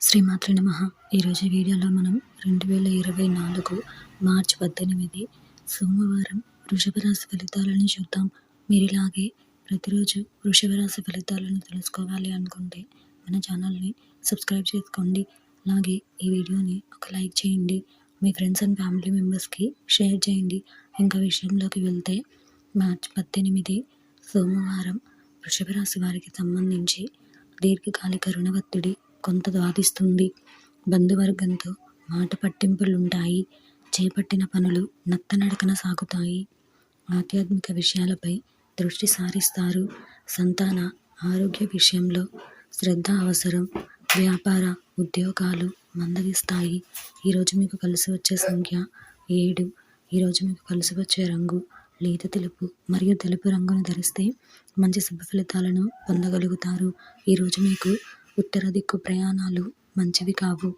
శ్రీమాతృ నమ. ఈరోజు వీడియోలో మనం రెండు వేల ఇరవై నాలుగు మార్చి పద్దెనిమిది సోమవారం వృషభ రాశి ఫలితాలను చూద్దాం. మీరు ఇలాగే ప్రతిరోజు వృషభ రాశి ఫలితాలను తెలుసుకోవాలి అనుకుంటే మన ఛానల్ని సబ్స్క్రైబ్ చేసుకోండి. అలాగే ఈ వీడియోని ఒక లైక్ చేయండి. మీ ఫ్రెండ్స్ అండ్ ఫ్యామిలీ మెంబర్స్కి షేర్ చేయండి. ఇంకా విషయంలోకి వెళ్తే మార్చి పద్దెనిమిది సోమవారం వృషభ రాశి వారికి సంబంధించి దీర్ఘకాలిక రుణవత్తుడి కొంత బాధిస్తుంది బంధువర్గంతో మాట పట్టింపులుంటాయి. చేపట్టిన పనులు నత్తనడకన సాగుతాయి. ఆధ్యాత్మిక విషయాలపై దృష్టి సారిస్తారు. సంతాన ఆరోగ్య విషయంలో శ్రద్ధ అవసరం. వ్యాపార ఉద్యోగాలు మందగిస్తాయి. ఈరోజు మీకు కలిసి వచ్చే సంఖ్య ఏడు. ఈరోజు మీకు కలిసి వచ్చే రంగు లేత తెలుపు మరియు తెలుపు రంగును ధరిస్తే మంచి శుభ ఫలితాలను పొందగలుగుతారు. ఈరోజు మీకు ఉత్తర దిక్కు ప్రయాణాలు మంచివి కావు.